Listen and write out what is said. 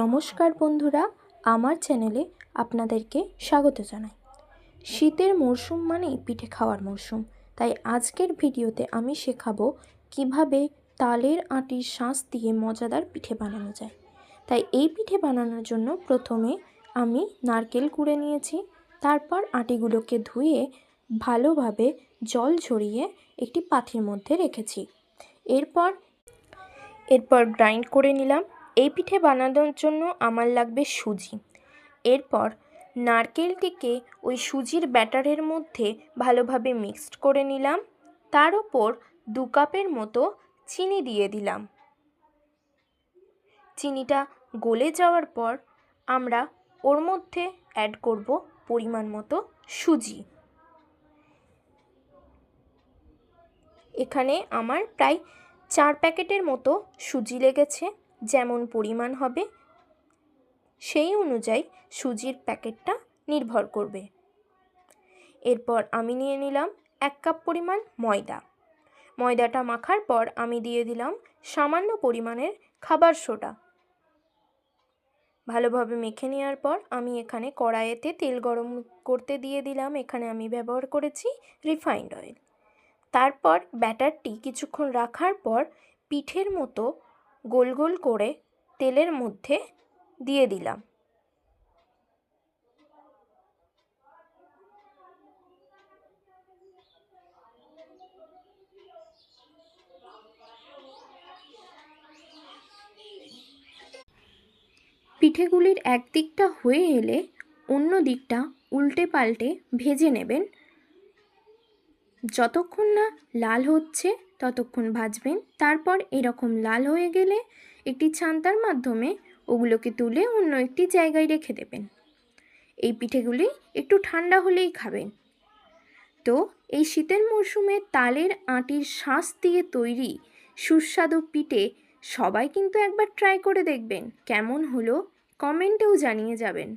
নমস্কার বন্ধুরা, আমার চ্যানেলে আপনাদেরকে স্বাগত জানাই। শীতের মরশুম মানেই পিঠে খাওয়ার মরশুম, তাই আজকের ভিডিওতে আমি শেখাবো কীভাবে তালের আটির শাঁস দিয়ে মজাদার পিঠে বানানো যায়। তাই এই পিঠে বানানোর জন্য প্রথমে আমি নারকেল কুড়ে নিয়েছি, তারপর আটিগুলোকে ধুয়ে ভালোভাবে জল ঝরিয়ে একটি পাথির মধ্যে রেখেছি। এরপর এরপর গ্রাইন্ড করে নিলাম। এই পিঠে বানানোর জন্য আমার লাগবে সুজি। এরপর নারকেলটিকে ওই সুজির ব্যাটারের মধ্যে ভালোভাবে মিক্সড করে নিলাম। তার ওপর দু কাপের মতো চিনি দিয়ে দিলাম। চিনিটা গলে যাওয়ার পর আমরা ওর মধ্যে অ্যাড করব পরিমাণ মতো সুজি। এখানে আমার প্রায় চার প্যাকেটের মতো সুজি লেগেছে। যেমন পরিমাণ হবে, সেই অনুযায়ী সুজির প্যাকেটটা নির্ভর করবে। এরপর আমি নিয়ে নিলাম এক কাপ পরিমাণ ময়দা। ময়দাটা মাখার পর আমি দিয়ে দিলাম সামান্য পরিমাণের খাবার সোডা। ভালোভাবে মেখে নেওয়ার পর আমি এখানে কড়াইয়েতে তেল গরম করতে দিয়ে দিলাম। এখানে আমি ব্যবহার করেছি রিফাইন্ড অয়েল। তারপর ব্যাটারটি কিছুক্ষণ রাখার পর পিঠের মতো গোল গোল করে তেলের মধ্যে দিয়ে দিলাম। পিঠেগুলির এক দিকটা হয়ে এলে অন্য দিকটা উল্টে পাল্টে ভেজে নেবেন। যতক্ষণ না লাল হচ্ছে ততক্ষণ ভাজবেন। তারপর এরকম লাল হয়ে গেলে একটি ছান্তার মাধ্যমে ওগুলোকে তুলে অন্য একটি জায়গায় রেখে দেবেন। এই পিঠেগুলি একটু ঠান্ডা হলেই খাবেন। তো এই শীতের মরশুমে তালের আটির শাঁস দিয়ে তৈরি সুস্বাদু পিঠে সবাই কিন্তু একবার ট্রাই করে দেখবেন। কেমন হলো কমেন্টেও জানিয়ে যাবেন।